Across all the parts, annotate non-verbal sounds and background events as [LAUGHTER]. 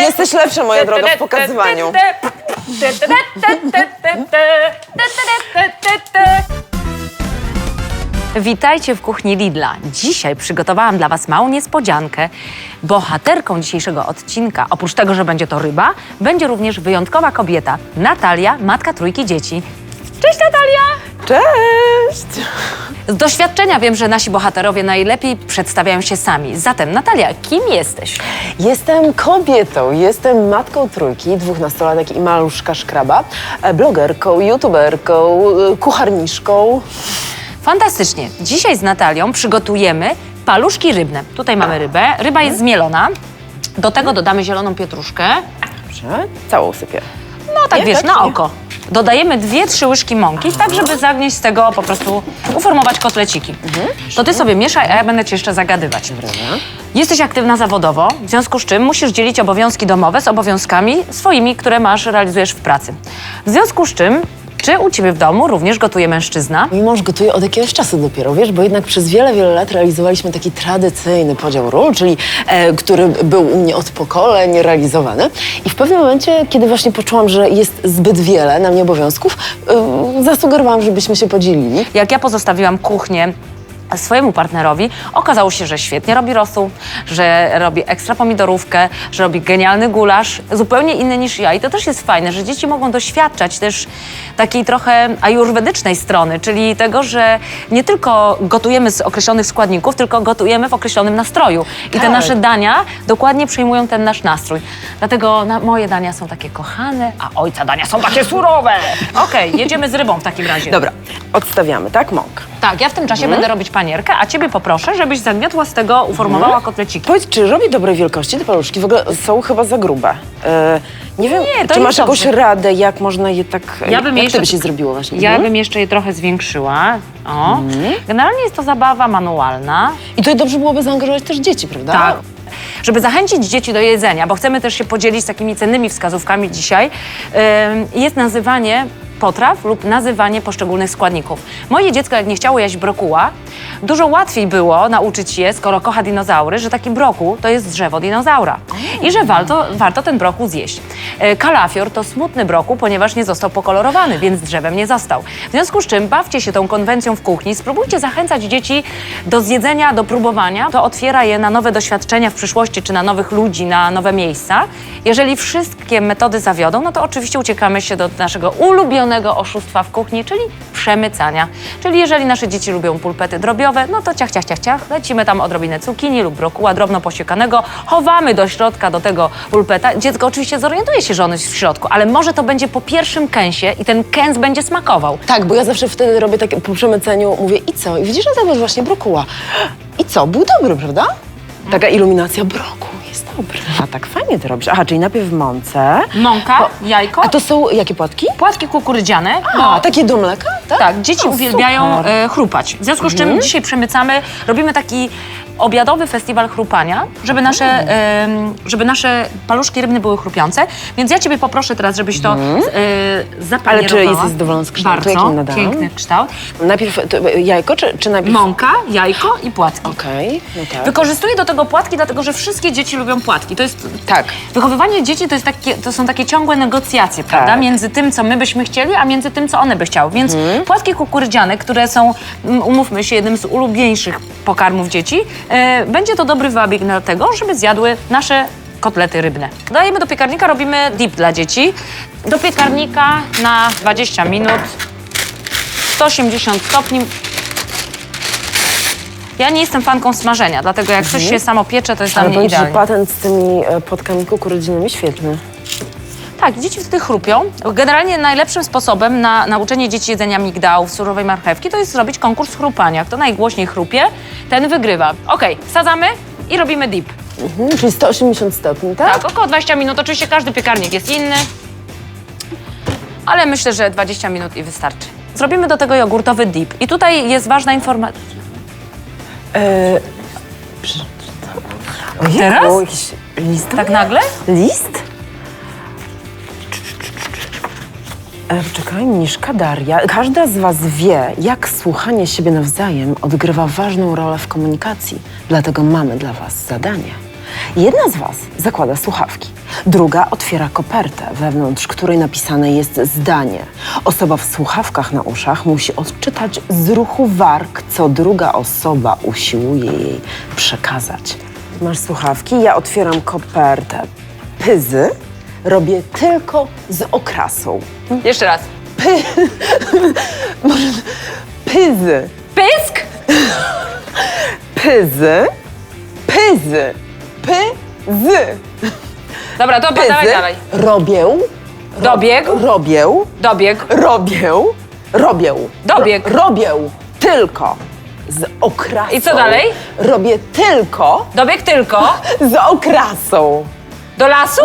Jesteś lepsza, moja droga, w pokazywaniu. Witajcie w kuchni Lidla. Dzisiaj przygotowałam dla Was małą niespodziankę. Bohaterką dzisiejszego odcinka, oprócz tego, że będzie to ryba, będzie również wyjątkowa kobieta, Natalia, matka trójki dzieci. Cześć Natalia! Cześć! Z doświadczenia wiem, że nasi bohaterowie najlepiej przedstawiają się sami. Zatem Natalia, kim jesteś? Jestem kobietą, jestem matką trójki, dwóch nastolatek i maluszka szkraba, e, blogerką, youtuberką, e, kucharniczką. Fantastycznie. Dzisiaj z Natalią przygotujemy paluszki rybne. Tutaj mamy rybę. Ryba jest zmielona. Do tego dodamy zieloną pietruszkę. Dobrze, całą usypię. No tak Nie, wiesz, tak, na nie. oko. Dodajemy dwie, trzy łyżki mąki, tak żeby zagnieść z tego po prostu, uformować kotleciki. To ty sobie mieszaj, a ja będę cię jeszcze zagadywać. Jesteś aktywna zawodowo, w związku z czym musisz dzielić obowiązki domowe z obowiązkami swoimi, które masz, realizujesz w pracy. W związku z czym, czy u ciebie w domu również gotuje mężczyzna? Mój mąż gotuje od jakiegoś czasu dopiero, wiesz, bo jednak przez wiele, wiele lat realizowaliśmy taki tradycyjny podział ról, czyli e, który był u mnie od pokoleń realizowany. I w pewnym momencie, kiedy właśnie poczułam, że jest zbyt wiele na mnie obowiązków, e, zasugerowałam, żebyśmy się podzielili. Jak ja pozostawiłam kuchnię swojemu partnerowi, okazało się, że świetnie robi rosół, że robi ekstra pomidorówkę, że robi genialny gulasz, zupełnie inny niż ja. I to też jest fajne, że dzieci mogą doświadczać też takiej trochę ajurwedycznej strony, czyli tego, że nie tylko gotujemy z określonych składników, tylko gotujemy w określonym nastroju. I te Tak. nasze dania dokładnie przejmują ten nasz nastrój. Dlatego na, moje dania są takie kochane, a ojca dania są takie surowe. Okej, jedziemy z rybą w takim razie. Dobra, odstawiamy, tak? Mąk. Tak, ja w tym czasie Mhm. będę robić panierkę, a ciebie poproszę, żebyś zagniotła z tego, uformowała Mhm. kotleciki. Powiedz, czy robi dobrej wielkości te paluszki? W ogóle są chyba za grube. E, nie wiem, Nie, to czy jest masz jakąś dobrze. radę, jak można je tak... Ja bym jak jeszcze- ty by się zrobiło właśnie? Ja Mhm. bym jeszcze je trochę zwiększyła. O. Mhm. Generalnie jest to zabawa manualna. I tutaj dobrze byłoby zaangażować też dzieci, prawda? Tak. Żeby zachęcić dzieci do jedzenia, bo chcemy też się podzielić takimi cennymi wskazówkami dzisiaj, ym, jest nazywanie potraw lub nazywanie poszczególnych składników. Moje dziecko, jak nie chciało jeść brokuła, dużo łatwiej było nauczyć je, skoro kocha dinozaury, że taki brokuł to jest drzewo dinozaura i że warto, warto ten brokuł zjeść. E, Kalafior to smutny brokuł, ponieważ nie został pokolorowany, więc drzewem nie został. W związku z czym bawcie się tą konwencją w kuchni, spróbujcie zachęcać dzieci do zjedzenia, do próbowania. To otwiera je na nowe doświadczenia w przyszłości, czy na nowych ludzi, na nowe miejsca. Jeżeli wszystkie metody zawiodą, no to oczywiście uciekamy się do naszego ulubionego oszustwa w kuchni, czyli przemycania. Czyli jeżeli nasze dzieci lubią pulpety drobiowe, no to ciach, ciach, ciach, ciach, lecimy tam odrobinę cukinii lub brokuła drobno posiekanego, chowamy do środka do tego pulpeta. Dziecko oczywiście zorientuje się, że on jest w środku, ale może to będzie po pierwszym kęsie i ten kęs będzie smakował. Tak, bo ja zawsze wtedy robię takie po przemyceniu, mówię i co? I widzisz, że to jest właśnie brokuła. I co? Był dobry, prawda? Taka iluminacja brokuł jest dobry. A tak fajnie to robisz. Aha, czyli najpierw w mące. Mąka, jajko, A to są jakie płatki? płatki kukurydziane. A, takie do mleka, tak? Tak, dzieci O, uwielbiają super. e, chrupać. W związku z czym dzisiaj przemycamy, robimy taki obiadowy festiwal chrupania, żeby nasze, em, żeby nasze paluszki rybne były chrupiące. Więc ja ciebie poproszę teraz, żebyś to mm. Ale czy jesteś zadowolona z kształtu? Bardzo, Jakim nadałam? piękny kształt. Najpierw to, jajko, czy, czy najpierw... Mąka, jajko i płatki. Okej, no tak. Wykorzystuję do tego płatki, dlatego że wszystkie dzieci lubią płatki. To jest Tak. Wychowywanie dzieci to, jest takie, to są takie ciągłe negocjacje, prawda? Tak. Między tym, co my byśmy chcieli, a między tym, co one by chciały. Więc Mhm. płatki kukurydziane, które są, mm, umówmy się, jednym z ulubieńszych pokarmów dzieci, e, będzie to dobry wabieg do tego, żeby zjadły nasze kotlety rybne. Dajemy do piekarnika, robimy dip dla dzieci. Do piekarnika na 20 minut, 180 stopni. Ja nie jestem fanką smażenia, dlatego jak coś się samo piecze, to jest dla Ale mnie że idealnie. patent z tymi e, płatkami kukurydzianymi świetny. Tak, dzieci wtedy chrupią. Generalnie najlepszym sposobem na nauczenie dzieci jedzenia migdałów, surowej marchewki to jest zrobić konkurs chrupania. Kto najgłośniej chrupie, ten wygrywa. Okej, wsadzamy i robimy dip. Mhm, czyli 180 stopni, tak? Tak, około 20 minut. Oczywiście każdy piekarnik jest inny, ale myślę, że 20 minut i wystarczy. Zrobimy do tego jogurtowy dip. I tutaj jest ważna informacja. E, Teraz? jakiś list? Tak nagle? List? Czekaj, Miszka Daria. Każda z Was wie, jak słuchanie siebie nawzajem odgrywa ważną rolę w komunikacji. Dlatego mamy dla Was zadanie. Jedna z Was zakłada słuchawki, druga otwiera kopertę, wewnątrz której napisane jest zdanie. Osoba w słuchawkach na uszach musi odczytać z ruchu warg, co druga osoba usiłuje jej przekazać. Masz słuchawki, ja otwieram kopertę. Pyzy robię tylko z okrasą. Jeszcze raz. [LAUGHS] Pyzy, Pysk? pyzy, pyzy, pyzy. Dobra, to dawaj Pyzy dalej. robię, Dobieg, robię, dobieg, robię, robię. Dobieg. Ro, robię tylko z okrasą. I co dalej? Robię tylko dobieg tylko. [LAUGHS] z okrasą. Do lasu?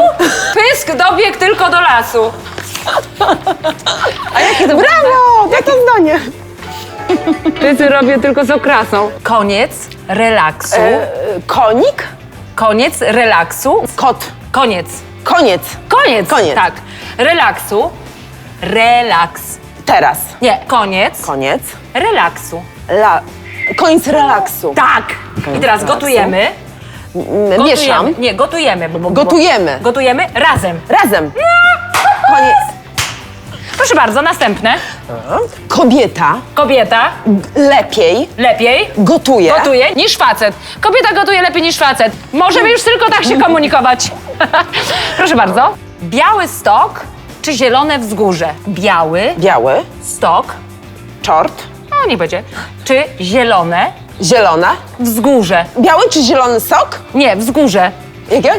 Pysk, dobieg tylko do lasu. A jakie to Brawo! Jakie zdanie? Pyzy robię tylko z okrasą. Koniec relaksu. E, konik, Koniec relaksu. kot, Koniec. koniec. Koniec. Koniec. Tak. Relaksu. Relaks. Teraz. Nie, koniec. Koniec. Relaksu. La, koniec relaksu. Tak. I teraz relaksu. Gotujemy. Mieszam. Nie, gotujemy. Bo, bo, bo, Gotujemy. Gotujemy razem. Razem. Koniec. Proszę bardzo, następne. Kobieta Kobieta lepiej lepiej gotuje. gotuje niż facet. Kobieta gotuje lepiej niż facet. Możemy już tylko tak się komunikować. [LAUGHS] Proszę bardzo. Biały stok czy zielone wzgórze? Biały Biały, stok, czort, no nie będzie, czy zielone zielona. wzgórze? Biały czy zielony sok? Nie, wzgórze. Jakie?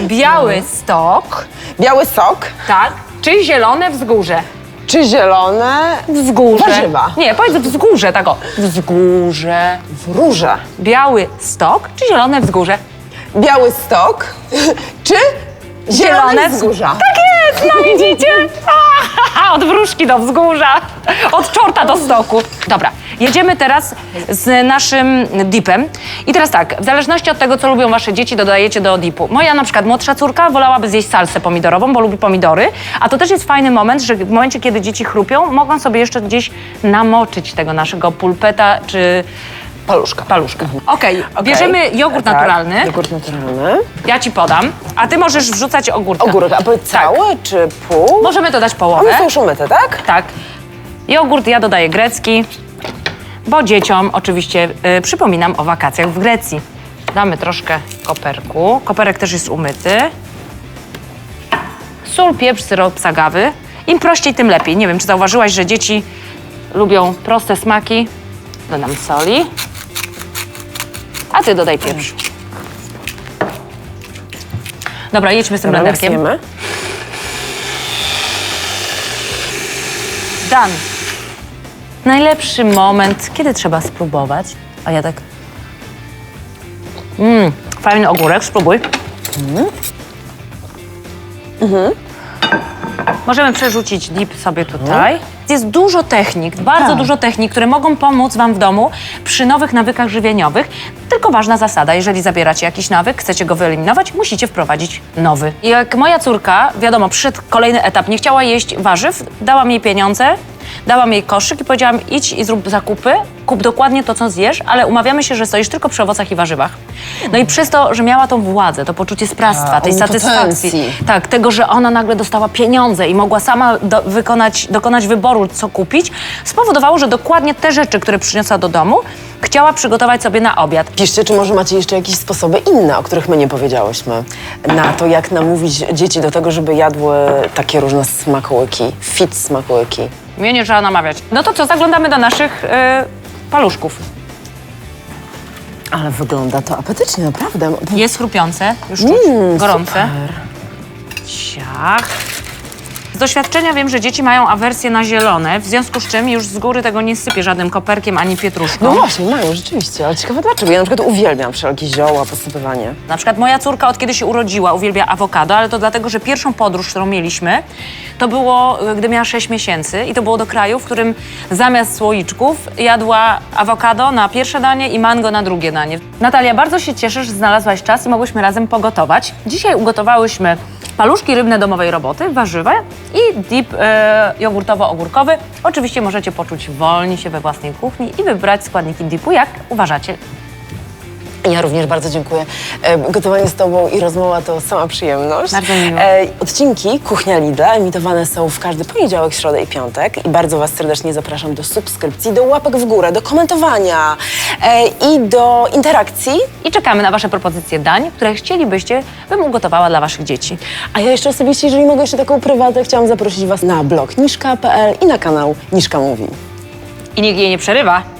Biały stok, Biały sok tak, czy zielone wzgórze? czy zielone Wzgórze. warzywa? Nie, powiedz wzgórze, tak o. Wzgórze. Wróże. Biały stok czy zielone wzgórze? Biały stok czy zielone, wzgórza? Tak jest, no widzicie? [LAUGHS] Od wróżki do wzgórza, od czorta do stoku. Dobra, jedziemy teraz z naszym dipem. I teraz tak, w zależności od tego, co lubią wasze dzieci, dodajecie do dipu. Moja na przykład młodsza córka wolałaby zjeść salsę pomidorową, bo lubi pomidory, a to też jest fajny moment, że w momencie, kiedy dzieci chrupią, mogą sobie jeszcze gdzieś namoczyć tego naszego pulpeta czy Paluszka. paluszka. Okej, bierzemy jogurt Tak, naturalny. Jogurt naturalny. Ja ci podam, a ty możesz wrzucać ogórka. Ogórek, a powiedz cały czy pół? Możemy dodać One połowę. są już umyte, tak? Tak. Jogurt ja dodaję grecki, bo dzieciom oczywiście y, przypominam o wakacjach w Grecji. Damy troszkę koperku. Koperek też jest umyty. Sól, pieprz, syrop sagawy. Im prościej, tym lepiej. Nie wiem, czy zauważyłaś, że dzieci lubią proste smaki. Dodam soli. A ty dodaj pieprz. Dobra, jedźmy z tym blenderkiem. Miksujemy. Dan. Najlepszy moment, kiedy trzeba spróbować. A ja tak. Mmm, fajny ogórek, spróbuj. Możemy przerzucić dip sobie tutaj. Jest dużo technik, bardzo Tak. dużo technik, które mogą pomóc Wam w domu przy nowych nawykach żywieniowych. Tylko ważna zasada, jeżeli zabieracie jakiś nawyk, chcecie go wyeliminować, musicie wprowadzić nowy. Jak moja córka, wiadomo, przyszedł kolejny etap, nie chciała jeść warzyw, dałam jej pieniądze, dałam jej koszyk i powiedziałam idź i zrób zakupy, kup dokładnie to, co zjesz, ale umawiamy się, że stoisz tylko przy owocach i warzywach. No i przez to, że miała tą władzę, to poczucie sprawstwa, A, tej satysfakcji, omnipotencji. tak, tego, że ona nagle dostała pieniądze i mogła sama do, wykonać, dokonać wyboru, co kupić, spowodowało, że dokładnie te rzeczy, które przyniosła do domu, chciała przygotować sobie na obiad. Piszcie, czy może macie jeszcze jakieś sposoby inne, o których my nie powiedziałyśmy, na to, jak namówić dzieci do tego, żeby jadły takie różne smakołyki, fit smakołyki. Mnie nie trzeba namawiać. No to co, zaglądamy do naszych y, paluszków. Ale wygląda to apetycznie, naprawdę. Jest chrupiące, już czuć, Mm, gorące. super. Ciach. Doświadczenia wiem, że dzieci mają awersję na zielone, w związku z czym już z góry tego nie sypię żadnym koperkiem ani pietruszką. No właśnie, mają rzeczywiście, ale ciekawe dlaczego. Ja na przykład uwielbiam wszelkie zioła, posypywanie. Na przykład moja córka od kiedy się urodziła uwielbia awokado, ale to dlatego, że pierwszą podróż, którą mieliśmy, to było, gdy miała 6 miesięcy i to było do kraju, w którym zamiast słoiczków jadła awokado na pierwsze danie i mango na drugie danie. Natalia, bardzo się cieszę, że znalazłaś czas i mogłyśmy razem pogotować. Dzisiaj ugotowałyśmy paluszki rybne domowej roboty, warzywa i dip e, jogurtowo-ogórkowy. Oczywiście możecie poczuć wolni się we własnej kuchni i wybrać składniki dipu, jak uważacie Ja również bardzo dziękuję. E, Gotowanie z Tobą i rozmowa to sama przyjemność. Bardzo miło. E, Odcinki Kuchnia Lidla emitowane są w każdy poniedziałek, środę i piątek. I bardzo Was serdecznie zapraszam do subskrypcji, do łapek w górę, do komentowania e, i do interakcji. I czekamy na Wasze propozycje dań, które chcielibyście, bym ugotowała dla Waszych dzieci. A ja jeszcze osobiście, jeżeli mogę jeszcze taką prywatę, chciałam zaprosić Was na blog niszka.pl i na kanał Niszka Mówi. I nikt jej nie przerywa.